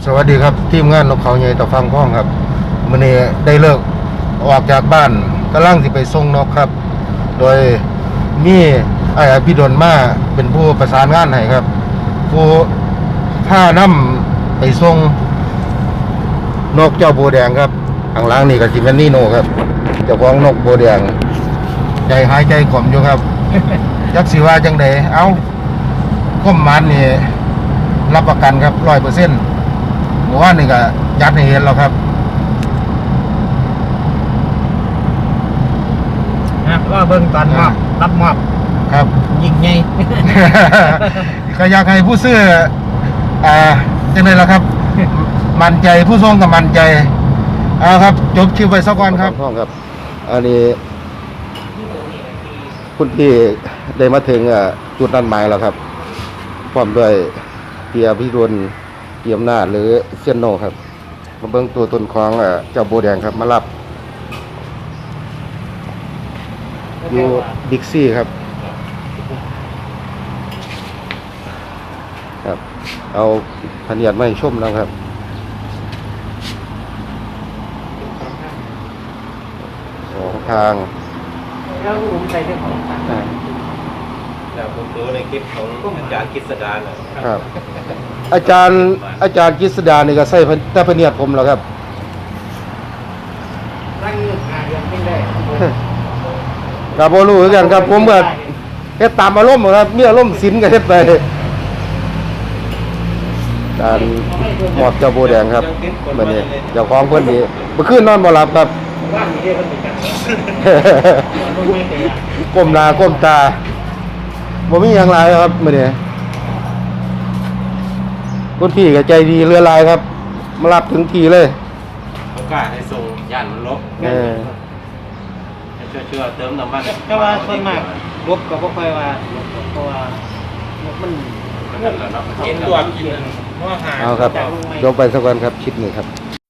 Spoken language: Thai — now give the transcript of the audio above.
สวัสดีครับทีมงานนกเขาใหญ่ตะฟังพ้องครับมื้อนี้ได้เลิกออกจากบ้านกำลังสิไปส่งนกครับ โดยมีไอ้พี่ดนมาเป็นผู้ประสานงานให้ครับ ผู้พานํไปส่งนกเจ้าโบแดงครับข้างล่างนี่ก็สิเป็นนี่โนครับเจ้าของนกโบแดง ใจหายใจขมอยู่ครับยักสิว่าจังไดเอ้าก้มมันนี่รับประกันครับร้อยเปอร์เซ็นต์ ว่านี่ก็ยัดให้เห็นแล้วครับนะว่าเบิ่งตอนมอบรับมอบครับ ยิงไงก็อยากให้ผู้ซื้ออ่าจังไดล่ะครับ มั่นใจผู้ส่งกับมั่นใจเอาครับ จบคิวไปสักวันครับพ่อครับ อันนี้ คุณพี่ได้มาถึงอ่าจุดนัดหมายแล้วครับพร้อมด้วยเกียร์พิรุณ เกียร์อำนาจหรือเซียนโนครับ มาเบิ้งตัวตนของอ่าเจ้าโบวแดงครับ มารับอยู่บิ๊กซี่ครับ ครับ เอาพเนียดมาให้ชมนะครับสองทางแล้วผมใส่เรื่องของอ่าแต่ผมดูในคลิปของอาจารย์กฤษดาน่ะครับ อาจารย์อาจารย์กฤษดานี่ก็ใส่แต่พเนียดผมแล้วครับตั้งหาเดือนไม่ได้กับโบรู้คือกันครับผมก็เฮ็ดตามอารมณ์ครับมีอารมณ์สินก็เฮ็ดไปการมอบเจ้าโบวแดงครับบัดนี้เจ้าของเพิ่นนี่เมื่อคืนนอนบ่หลับครับว่างนี่ได้คนติดกันมันไม่เป็นก้มหน้าก้มตาบ่มีหยังหลายครับมื้อนี้ คุณพี่ก็ใจดีเรือหลายครับ มารับถึงที่เลยเขากล้าให้ส่งย่านมันลบเออให้ช่วยช่วยๆเติมน้ำมันแต่ว่าส่วนมากลบก็บ่ค่อยว่าเพราะว่ามันมันนั่นแหละเนาะ กินตัวกินว่าหา เอาครับยกไปสักวันครับคลิปนี้ครับ